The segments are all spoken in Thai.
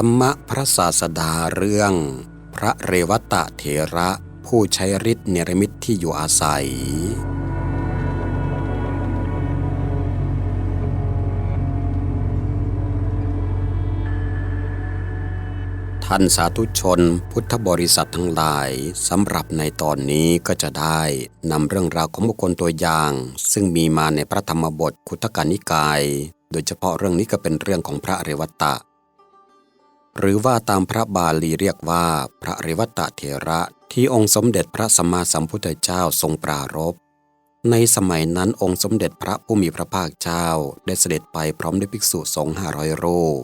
รรมะพระศาสดาเรื่อง พระเรวตะเถระผู้ใช้ฤทธิ์เนรมิตที่อยู่อาศัย ท่านสาธุชนพุทธบริษัททั้งหลายสำหรับในตอนนี้ก็จะได้นำเรื่องราวของบุคคลตัวอย่าง ซึ่งมีมาในพระธรรมบทคุตกานิกาย โดยเฉพาะเรื่องนี้ก็เป็นเรื่องของพระเรวตะ หรือว่าตามพระบาลีเรียกว่าพระเรวัตเถระที่องค์สมเด็จพระสัมมาสัมพุทธเจ้าทรงปรารภในสมัยนั้นองค์สมเด็จพระผู้มีพระภาคเจ้าได้เสด็จไปพร้อมด้วยภิกษุสงฆ์ห้าร้อยรูป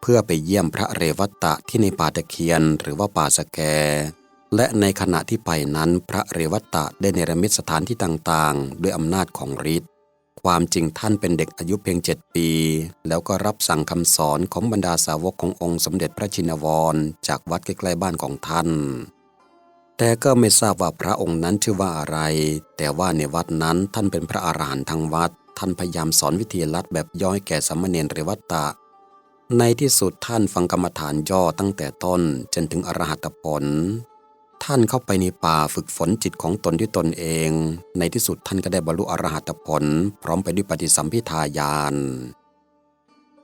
เพื่อไปเยี่ยมพระเรวัตะที่ในป่าตะเคียนหรือว่าป่าสแก และในขณะที่ไปนั้นพระเรวัตะได้เนรมิตสถานที่ต่างๆ ด้วยอำนาจของฤทธิ์ ความจริงท่านเป็นเด็กอายุเพียงเจ็ดปี แล้วก็รับสั่งคำสอนของบรรดาสาวกขององค์สมเด็จพระชินวร จากวัดใกล้ๆบ้านของท่าน แต่ก็ไม่ทราบว่าพระองค์นั้นชื่อว่าอะไร แต่ว่าในวัดนั้นท่านเป็นพระอาหารหันต์ทางวัด ท่านพยายามสอนวิธีลัดแบบย่อยแก่สามเณรเรวัตะ ในที่สุดท่านฟังกรรมฐานย่อตั้งแต่ต้นจนถึงอรหัตผล ท่านเข้าไปในป่าฝึกฝนจิตของตนด้วยตนเอง ในที่สุดท่านก็ได้บรรลุอรหัตผล พร้อมไปด้วยปฏิสัมพิทาญาณ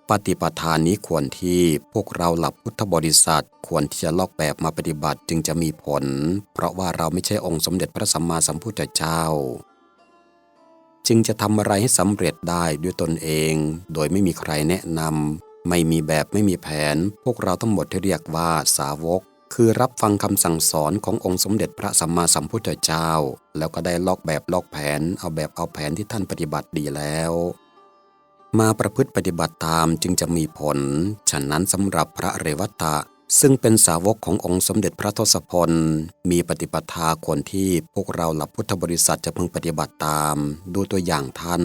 ปฏิปทานนี้ควรที่พวกเราหลับพุทธบริษัทควรที่จะลอกแบบมาปฏิบัติจึงจะมีผล เพราะว่าเราไม่ใช่องค์สมเด็จพระสัมมาสัมพุทธเจ้า จึงจะทำอะไรให้สำเร็จได้ด้วยตนเอง โดยไม่มีใครแนะนำไม่มีแบบไม่มีแผน พวกเราทั้งหมดที่เรียกว่าสาวก คือรับฟังคำสั่งสอนขององค์สมเด็จพระสัมมาสัมพุทธเจ้า แล้วก็ได้ลอกแบบลอกแผน เอาแบบเอาแผนที่ท่านปฏิบัติดีแล้ว มาประพฤติปฏิบัติตามจึงจะมีผล ฉะนั้นสำหรับพระเรวัตะ ซึ่งเป็นสาวกขององค์สมเด็จพระทศพล มีปฏิปทาควรที่พวกเราหลับพุทธบริษัทจะพึงปฏิบัติตาม ดูตัวอย่างท่าน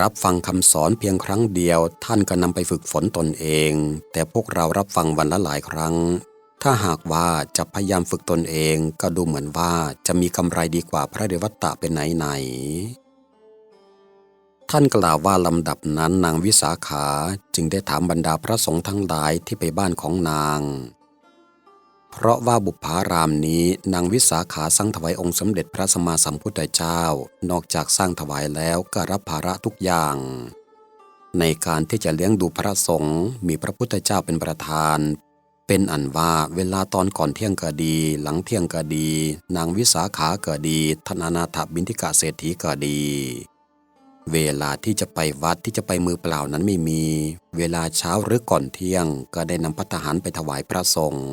รับฟังคำสอนเพียงครั้งเดียวท่านก็นำไปฝึกฝนตนเอง แต่พวกเรารับฟังวันละหลายครั้ง ถ้าหากว่าจะพยายามฝึกตนเองก็ดูเหมือนว่าจะมีกำไรดีกว่าพระเดวัตตะเป็นไหนไหน ท่านกล่าวว่าลำดับนั้นนางวิสาขาจึงได้ถามบรรดาพระสงฆ์ทั้งหลายที่ไปบ้านของนาง เพราะว่าบุพารามนี้นางวิสาขาสร้างถวายองค์สมเด็จพระสัมมาสัมพุทธเจ้า นอกจากสร้างถวายแล้วก็รับภาระทุกอย่าง ในการที่จะเลี้ยงดูพระสงฆ์มีพระพุทธเจ้าเป็นประธาน เป็นอันว่าเวลาตอนก่อนเที่ยงก็ดี หลังเที่ยงก็ดี นางวิสาขาก็ดีท่านอนาถบินทิกาเศรษฐีก็ดีเวลาที่จะไปวัดที่จะไปมือเปล่านั้นไม่มี เวลาเช้าหรือก่อนเที่ยงก็ได้นำพัฒหารไปถวายพระสงฆ์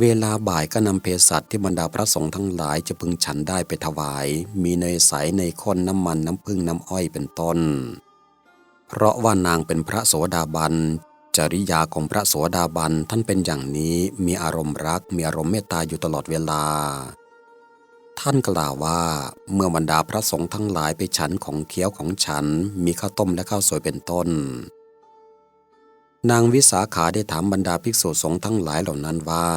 เวลาบ่ายก็นำเภสัชที่บรรดาพระสงฆ์ทั้งหลายจะพึงฉันได้ไปถวาย มีเนยใสในข้นน้ำมันน้ำพึ่งน้ำอ้อยเป็นต้น เพราะว่านางเป็นพระโสดาบัน จริยาของพระโสดาบันท่านเป็นอย่างนี้มีอารมณ์รักมีอารมณ์เมตตาอยู่ตลอดเวลา ท่านกล่าวว่าเมื่อบรรดาพระสงฆ์ทั้งหลายไปฉันของเคี้ยวของฉัน มีข้าวต้มและข้าวสวยเป็นต้น นางวิสาขาได้ถามบรรดาภิกษุสงฆ์ทั้งหลายเหล่านั้นว่า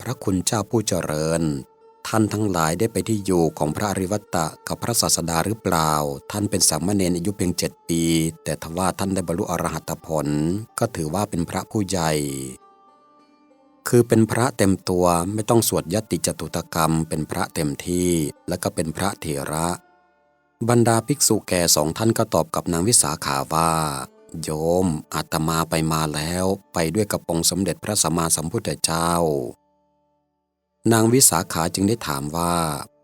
พระคุณเจ้าผู้เจริญ ท่านทั้งหลายได้ไปที่อยู่ของพระอริวัตะกับพระศาสดาหรือเปล่า ท่านเป็นสามเณรอายุเพียงเจ็ดปี แต่ทว่าท่านได้บรรลุอรหัตผล ก็ถือว่าเป็นพระผู้ใหญ่ คือเป็นพระเต็มตัวไม่ต้องสวดยติจตุตกรรม เป็นพระเต็มที่และก็เป็นพระเถระ บรรดาภิกษุแก่สองท่านก็ตอบกับนางวิสาขาว่า โยมอาตมาไปมาแล้วไปด้วยกับองสมเด็จพระสัมมาสัมพุทธเจ้า นางวิสาขาจึงได้ถามว่า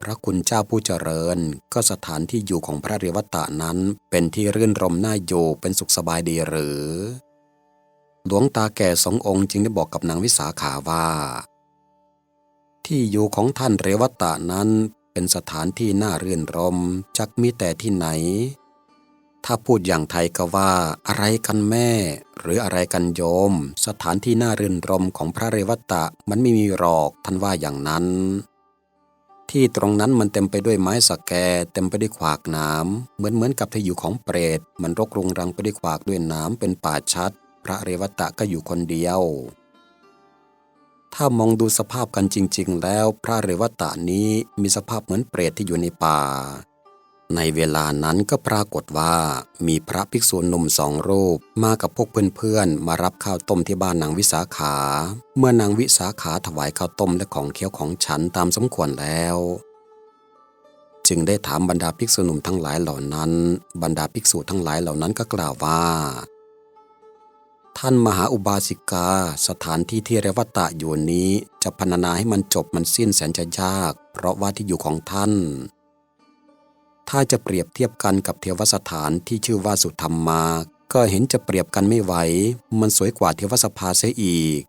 พระคุณเจ้าผู้เจริญ ก็สถานที่อยู่ของพระเรวตะนั้น เป็นที่รื่นรมน่าอยู่เป็นสุขสบายดีหรือ หลวงตาแก่สององค์จึงได้บอกกับนางวิสาขาว่า ที่อยู่ของท่านเรวตะนั้นเป็นสถานที่น่ารื่นรมจักมีแต่ที่ไหน ถ้าพูดอย่างไทยก็ว่า อะไรกันแม่ หรืออะไรกันโยม สถานที่น่ารื่นรมของพระเรวัตะมันไม่มีหรอกท่านว่าอย่างนั้น ที่ตรงนั้นมันเต็มไปด้วยไม้สแกเต็มไปด้วยขวากน้ำเหมือนเหมือนกับที่อยู่ของเปรต มันรกรุงรังไปด้วยขวากด้วยน้ำเป็นป่าชัด พระเรวัตะก็อยู่คนเดียวถ้ามองดูสภาพกันจริง ๆ แล้วพระเรวัตะนี้มีสภาพเหมือนเปรตที่อยู่ในป่า ในเวลานั้นก็ปรากฏว่า มีพระภิกษุหนุ่มสองรูป มากับพวกเพื่อนๆ มารับข้าวต้มที่บ้านนางวิสาขา เมื่อนางวิสาขาถวายข้าวต้มและของเคี้ยวของฉันตามสมควรแล้ว จึงได้ถามบรรดาภิกษุหนุ่มทั้งหลายเหล่านั้น บรรดาภิกษุทั้งหลายเหล่านั้นก็กล่าวว่า ท่านมหาอุบาสิกา สถานที่ที่เรวัตตะอยู่นี้ จะพรรณนาให้มันจบมันสิ้นแสนจะยาก เพราะว่าที่อยู่ของท่าน ถ้าจะเปรียบเทียบกันกับเทวสถานที่ชื่อว่าสุธรรมมา ก็เห็นจะเปรียบกันไม่ไหว มันสวยกว่าเทวสภาเสียอีก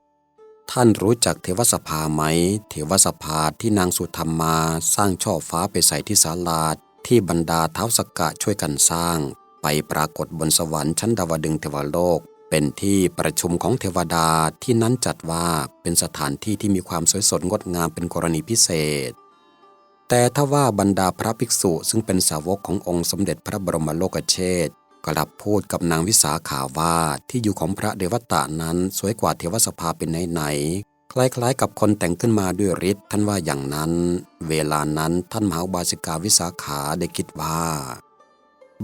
ท่านรู้จักเทวสภาไหม เทวสภาที่นางสุธรรมมาสร้างช่อฟ้าไปใส่ที่ศาลาที่บรรดาเท้าสกกะช่วยกันสร้าง ไปปรากฏบนสวรรค์ชั้นดาวดึงเทวโลก เป็นที่ประชุมของเทวดาที่นั้นจัดว่าเป็นสถานที่ที่มีความสวยสดงดงามเป็นกรณีพิเศษ แต่ถ้าว่าบรรดาพระภิกษุซึ่งเป็นสาวกขององค์สมเด็จพระบรมโลกเชษฐ์กลับพูดกับนางวิสาขาว่าที่อยู่ของพระเดวตะนั้นสวยกว่าเทวสภาเป็นไหนๆคล้ายๆ กับคนแต่งขึ้นมาด้วยฤทธิ์ท่านว่าอย่างนั้น เวลานั้นท่านมหาบาสิกาวิสาขาได้คิดว่า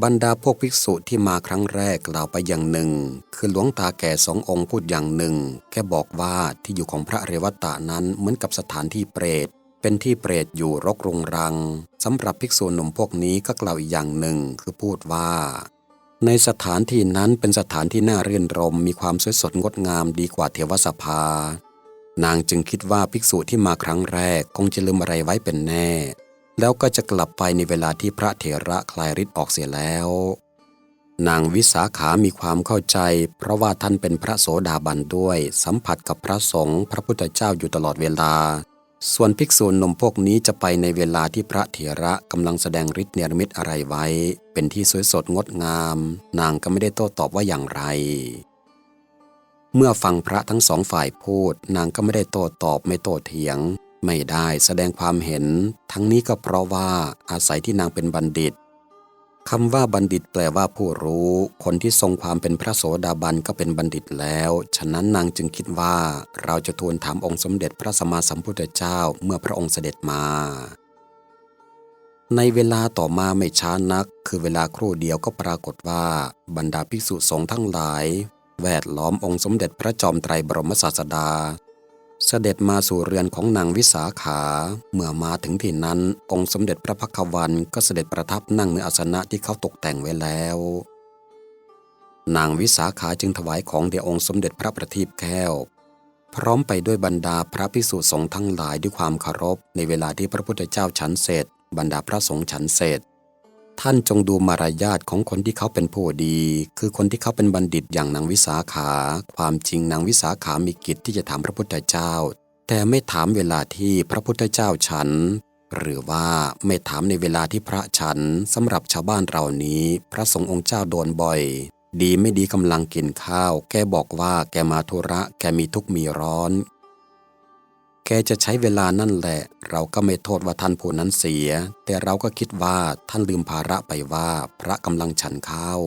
บรรดาพวกภิกษุที่มาครั้งแรกกล่าวไปอย่างหนึ่ง คือหลวงตาแก่สององค์พูดอย่างหนึ่ง แค่บอกว่าที่อยู่ของพระเรวตะนั้นเหมือนกับสถานที่เปรต เป็นที่เปรตอยู่รกรุงรังสำหรับภิกษุหนุ่มพวกนี้ก็กล่าวอีกอย่างหนึ่งคือพูดว่า ในสถานที่นั้นเป็นสถานที่น่าเรื่นรมมีความสวยสดงดงามดีกว่าเทวสภา นางจึงคิดว่าภิกษุที่มาครั้งแรกคงจะลืมอะไรไว้เป็นแน่ แล้วก็จะกลับไปในเวลาที่พระเถระคลายฤทธิ์ออกเสียแล้ว นางวิสาขามีความเข้าใจ เพราะว่าท่านเป็นพระโสดาบันด้วย สัมผัสกับพระสงฆ์พระพุทธเจ้าอยู่ตลอดเวลา ส่วนภิกษุหนุ่มพวกนี้จะไปในเวลาที่พระเถระกำลังแสดงฤทธิ์เนรมิตอะไรไว้ เป็นที่สวยสดงดงาม นางก็ไม่ได้โต้ตอบว่าอย่างไร เมื่อฟังพระทั้งสองฝ่ายพูด นางก็ไม่ได้โต้ตอบไม่โต้เถียง ไม่ได้แสดงความเห็น ทั้งนี้ก็เพราะว่าอาศัยที่นางเป็นบัณฑิต คำว่าบัณฑิตแปลว่าผู้รู้ คนที่ทรงความเป็นพระโสดาบันก็เป็นบัณฑิตแล้ว ฉะนั้นนางจึงคิดว่า เราจะทูลถามองค์สมเด็จพระสัมมาสัมพุทธเจ้าเมื่อพระองค์เสด็จมา ในเวลาต่อมาไม่ช้านัก คือเวลาครู่เดียวก็ปรากฏว่า บรรดาภิกษุสงฆ์ทั้งหลาย แวดล้อมองค์สมเด็จพระจอมไตรบรมศาสดา เสด็จมาสู่เรือนของนางวิสาขา เมื่อมาถึงที่นั้น องค์สมเด็จพระพักวันก็เสด็จประทับนั่งในอาสนะที่เขาตกแต่งไว้แล้ว นางวิสาขาจึงถวายของแด่องค์สมเด็จพระประทีปแก้ว พร้อมไปด้วยบรรดาพระภิกษุสงฆ์ทั้งหลายด้วยความเคารพ ในเวลาที่พระพุทธเจ้าฉันเสร็จ บรรดาพระสงฆ์ฉันเสร็จ ท่านจงดูมารยาทของคนที่เขาเป็นผู้ดี คือคนที่เขาเป็นบัณฑิตอย่างนางวิสาขา ความจริงนางวิสาขามีกิจที่จะถามพระพุทธเจ้า แต่ไม่ถามเวลาที่พระพุทธเจ้าฉัน หรือว่าไม่ถามในเวลาที่พระฉันสำหรับชาวบ้านเรานี้ พระสงฆ์องค์เจ้าโดนบ่อย ดีไม่ดีกำลังกินข้าว แกบอกว่าแกมาธุระ แกมีทุกข์มีร้อน แกจะใช้เวลานั่นแหละ เราก็ไม่โทษว่าท่านผู้นั้นเสีย แต่เราก็คิดว่าท่านลืมภาระไปว่าพระกำลังฉันข้าว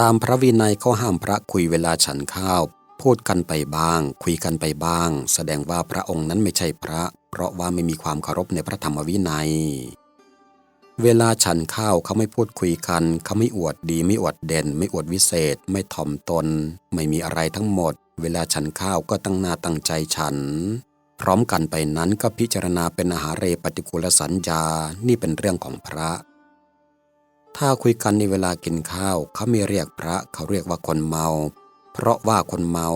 ตามพระวินัยเขาห้ามพระคุยเวลาฉันข้าว พูดกันไปบ้าง คุยกันไปบ้าง แสดงว่าพระองค์นั้นไม่ใช่พระ เพราะว่าไม่มีความเคารพในพระธรรมวินัย เวลาฉันข้าวเขาไม่พูดคุยกัน เขาไม่อวดดีไม่อวดเด่น ไม่อวดวิเศษ ไม่ถ่อมตน ไม่มีอะไรทั้งหมด เวลาฉันข้าวก็ตั้งหน้าตั้งใจฉัน พร้อมกันไปนั้นก็พิจารณาเป็นอาหารเรปฏิกูลสัญญา นี่เป็นเรื่องของพระ ถ้าคุยกันในเวลากินข้าวเขาไม่เรียกพระเขาเรียกว่าคนเมา เพราะว่าคนเมา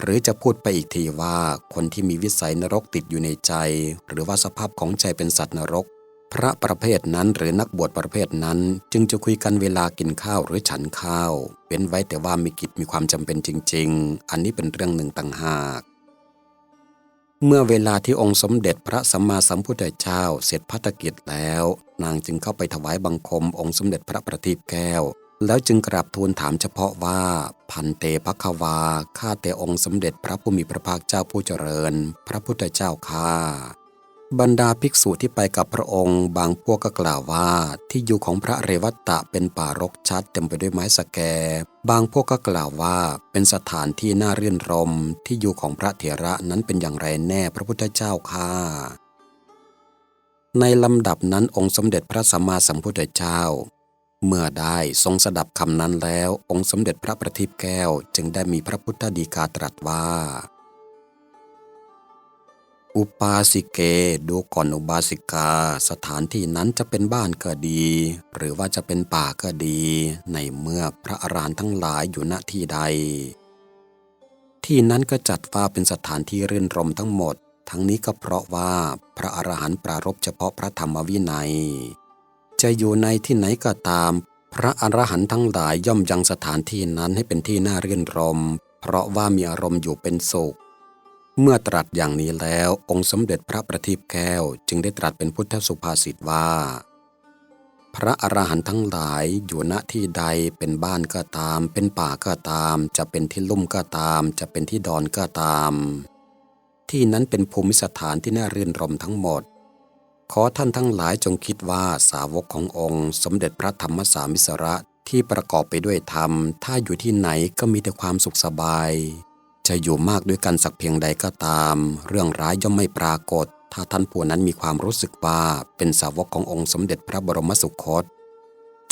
หรือจะพูดไปอีกทีว่าคนที่มีวิสัยนรกติดอยู่ในใจ หรือว่าสภาพของใจเป็นสัตว์นรก ระประเภทนั้นหรือนักบวชประเภทนั้น จึงจะคุยกันเวลากินข้าวหรือฉันข้าว เว้นไว้แต่ว่ามีกิจมีความจำเป็นจริง ๆ อันนี้เป็นเรื่องหนึ่งต่างหากเมื่อเวลาที่องค์สมเด็จพระสัมมาสัมพุทธเจ้าเสร็จพัฒกิจแล้ว นางจึงเข้าไปถวายบังคมองค์สมเด็จพระประทีปแก้ว แล้วจึงกราบทูลถามเฉพาะว่า พันเตภควา ข้าแต่องค์สมเด็จพระผู้มีพระภาคเจ้าผู้เจริญ พระพุทธเจ้าข้า บรรดาภิกษุที่ไปกับพระองค์บางพวกก็กล่าวว่า ที่อยู่ของพระเรวัตตะเป็นป่ารกชัดเต็มไปด้วยไม้สแก บางพวกก็กล่าวว่า เป็นสถานที่น่ารื่นรม ที่อยู่ของพระเถระนั้นเป็นอย่างไรแน่พระพุทธเจ้าค่ะในลำดับนั้นองค์สมเด็จพระสัมมาสัมพุทธเจ้า เมื่อได้ทรงสดับคำนั้นแล้ว องค์สมเด็จพระประทิปแก้วจึงได้มีพระพุทธดีกาตรัสว่า อุปาสิเก ดูก่อนอุบาสิกา สถานที่นั้นจะเป็นบ้านก็ดี หรือว่าจะเป็นป่าก็ดี ในเมื่อพระอรหันต์ทั้งหลายอยู่ณที่ใด ที่นั้นก็จัดว่าเป็นสถานที่รื่นรมทั้งหมด ทั้งนี้ก็เพราะว่าพระอรหันต์ปรารบเฉพาะพระธรรมวินัย จะอยู่ในที่ไหนก็ตาม พระอรหันต์ทั้งหลายย่อมยังสถานที่นั้นให้เป็นที่น่ารื่นรม เพราะว่ามีอารมณ์อยู่เป็นสุข เมื่อตรัสอย่างนี้แล้วองค์สมเด็จพระประทีปแก้วจึงได้ตรัสเป็นพุทธสุภาษิตว่า พระอรหันต์ทั้งหลายอยู่ณที่ใดเป็นบ้านก็ตาม เป็นป่าก็ตาม จะเป็นที่ลุ่มก็ตาม จะเป็นที่ดอนก็ตาม ที่นั้นเป็นภูมิสถานที่น่ารื่นรมทั้งหมด ขอท่านทั้งหลายจงคิดว่าสาวกขององค์ สมเด็จพระธรรมสามิสระที่ประกอบไปด้วยธรรม ถ้าอยู่ที่ไหนก็มีแต่ความสุขสบาย จะอยู่มากด้วยกันสักเพียงใดก็ตาม เรื่องร้ายย่อมไม่ปรากฏ ถ้าท่านผู้นั้นมีความรู้สึกว่าเป็นสาวกขององค์สมเด็จพระบรมสุคต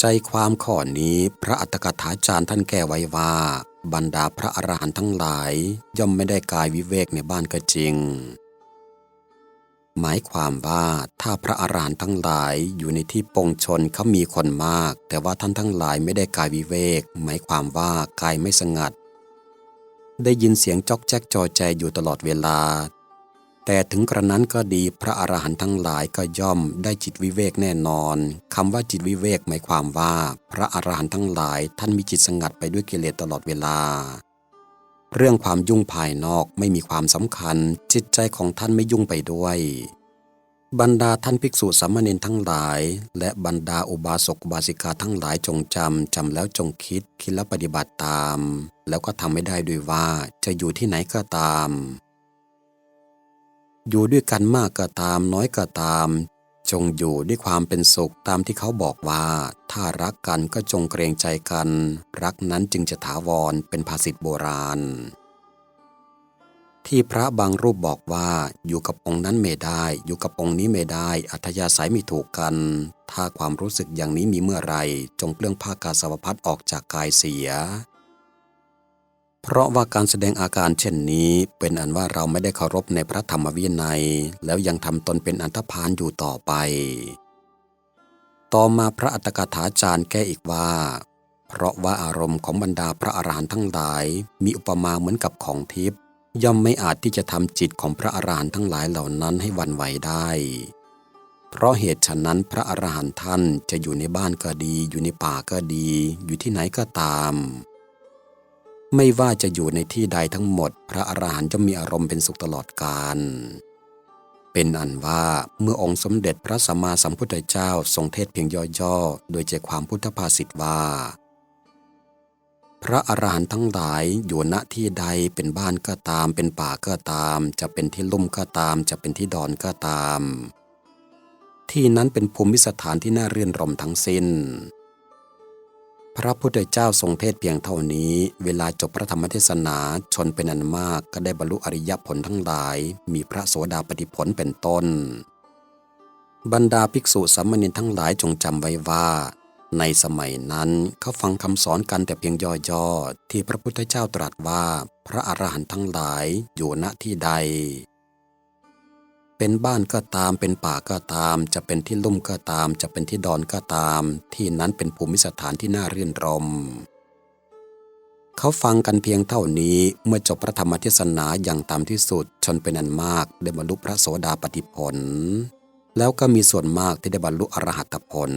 ใจความข้อนี้พระอัตถกถาจารย์ท่านแก้ไว้ว่า บรรดาพระอรหันต์ทั้งหลาย ย่อมไม่ได้กายวิเวกในบ้านก็จริง หมายความว่าถ้าพระอรหันต์ทั้งหลายอยู่ในที่ปงชนเขามีคนมาก แต่ว่าท่านทั้งหลายไม่ได้กายวิเวก หมายความว่ากายไม่สงัด ได้ยินเสียงจอกแจ๊กจอใจอยู่ตลอดเวลา แต่ถึงกระนั้นก็ดีพระอรหันต์ทั้งหลายก็ย่อมได้จิตวิเวกแน่นอนคำว่าจิตวิเวกหมายความว่า พระอรหันต์ทั้งหลายท่านมีจิตสงัดไปด้วยกิเลสตลอดเวลา เรื่องความยุ่งภายนอกไม่มีความสำคัญ จิตใจของท่านไม่ยุ่งไปด้วย บรรดาท่านภิกษุสามเณรทั้งหลาย และบรรดาอุบาสกอุบาสิกาทั้งหลายจงจำจำแล้วจงคิด คิดแล้วปฏิบัติตาม แล้วก็ทำไม่ได้ด้วยว่าจะอยู่ที่ไหนก็ตาม อยู่ด้วยกันมากก็ตามน้อยก็ตาม จงอยู่ด้วยความเป็นสุขตามที่เขาบอกว่า ถ้ารักกันก็จงเกรงใจกัน รักนั้นจึงจะถาวรเป็นภาษิตโบราณ ที่พระบางรูปบอกว่าอยู่กับองค์นั้นไม่ได้ อยู่กับองค์นี้ไม่ได้ อัธยาศัยไม่ถูกกัน ถ้าความรู้สึกอย่างนี้มีเมื่อไร จงเปลื้องผ้ากาสาวพัดออกจากกายเสีย เพราะว่าการแสดงอาการเช่นนี้ เป็นอันว่าเราไม่ได้เคารพในพระธรรมวินัย แล้วยังทำตนเป็นอันธพาลอยู่ต่อไป ต่อมาพระอัตถกถาจารย์แก้อีกว่า เพราะว่าอารมณ์ของบรรดาพระอรหันต์ทั้งหลาย มีอุปมาเหมือนกับของทิพย์ ย่อมไม่อาจที่จะทำจิตของพระอรหันต์ทั้งหลายเหล่านั้นให้วันไหวได้ เพราะเหตุฉะนั้นพระอรหันต์ท่านจะอยู่ในบ้านก็ดี อยู่ในป่าก็ดี อยู่ที่ไหนก็ตาม ไม่ว่าจะอยู่ในที่ใดทั้งหมด พระอรหันต์จะมีอารมณ์เป็นสุขตลอดกาลเป็นอันว่าเมื่อองค์สมเด็จพระสัมมาสัมพุทธเจ้าทรงเทศเพียงย่อๆ โดยใจความพุทธภาษิตว่า พระอรหันต์ทั้งหลายอยู่ณที่ใดเป็นบ้านก็ตาม เป็นป่าก็ตาม จะเป็นที่ลุ่มก็ตาม จะเป็นที่ดอนก็ตาม ที่นั้นเป็นภูมิสถานที่น่าเรื่นรมทั้งสิ้น พระพุทธเจ้าทรงเทศเพียงเท่านี้ เวลาจบพระธรรมเทศนาชนเป็นอันมากก็ได้บรรลุอริยผลทั้งหลาย มีพระโสดาปฏิผลเป็นต้นบรรดาภิกษุสามเณรทั้งหลายจงจำไว้ว่า ในสมัยนั้นเขาฟังคำสอนกันแต่เพียงย่อๆที่พระพุทธเจ้าตรัสว่าพระอรหันต์ทั้งหลายอยู่ณที่ใด เป็นบ้านก็ตามเป็นป่าก็ตาม จะเป็นที่ลุ่มก็ตาม จะเป็นที่ดอนก็ตาม ที่นั้นเป็นภูมิสถานที่น่าเรื่นรม เขาฟังกันเพียงเท่านี้เมื่อจบพระธรรมเทศนาอย่างตามที่สุด ชนเป็นอันมากได้บรรลุพระโสดาปติผล แล้วก็มีส่วนมากที่ได้บรรลุอรหัตผล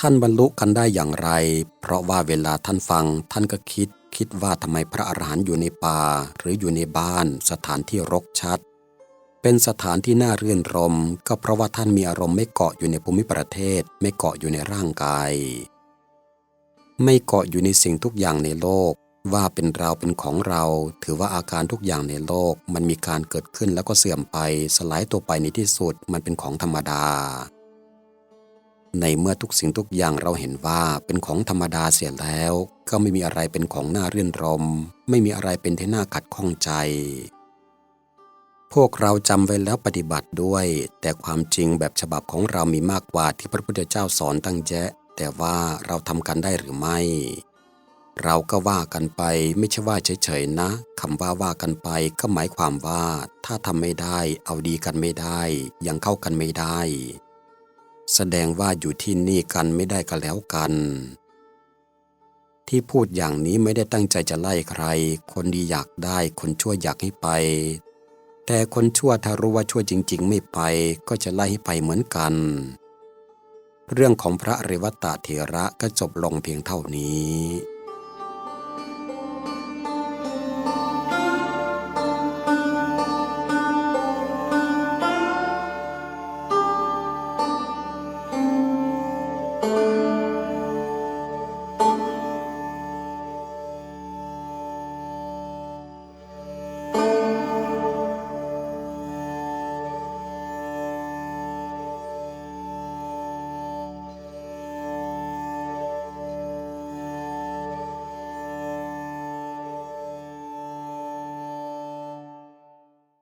ท่านบรรลุกันได้อย่างไร เพราะว่าเวลาท่านฟังท่านก็คิด คิดว่าทำไมพระอรหันต์อยู่ในป่า หรืออยู่ในบ้าน สถานที่รกชัด เป็นสถานที่น่ารื่นรม ก็เพราะว่าท่านมีอารมณ์ไม่เกาะอยู่ในภูมิประเทศ ไม่เกาะอยู่ในร่างกาย ไม่เกาะอยู่ในสิ่งทุกอย่างในโลก ว่าเป็นเราเป็นของเรา ถือว่าอาการทุกอย่างในโลก มันมีการเกิดขึ้นแล้วก็เสื่อมไป สลายตัวไปในที่สุด มันเป็นของธรรมดา ในเมื่อทุกสิ่งทุกอย่างเราเห็นว่าเป็นของธรรมดาเสียแล้ว ก็ไม่มีอะไรเป็นของน่าเรื่นรม ไม่มีอะไรเป็นที่น่าขัดข้องใจ พวกเราจำไว้แล้วปฏิบัติด้วย แต่ความจริงแบบฉบับของเรามีมากกว่าที่พระพุทธเจ้าสอนตั้งแยะ แต่ว่าเราทำกันได้หรือไม่ เราก็ว่ากันไปไม่ใช่ว่าเฉยๆนะคำว่าว่ากันไปก็หมายความว่า ถ้าทำไม่ได้ เอาดีกันไม่ได้ ยังเข้ากันไม่ได้ แสดงว่าอยู่ที่นี่กันไม่ได้ก็แล้วกัน ที่พูดอย่างนี้ไม่ได้ตั้งใจจะไล่ใคร คนดีอยากได้ คนชั่วอยากให้ไป แต่คนชั่วถ้ารู้ว่าชั่วจริง ๆ ไม่ไป ก็จะไล่ให้ไปเหมือนกัน เรื่องของพระเรวัตตะเถระก็จบลงเพียงเท่านี้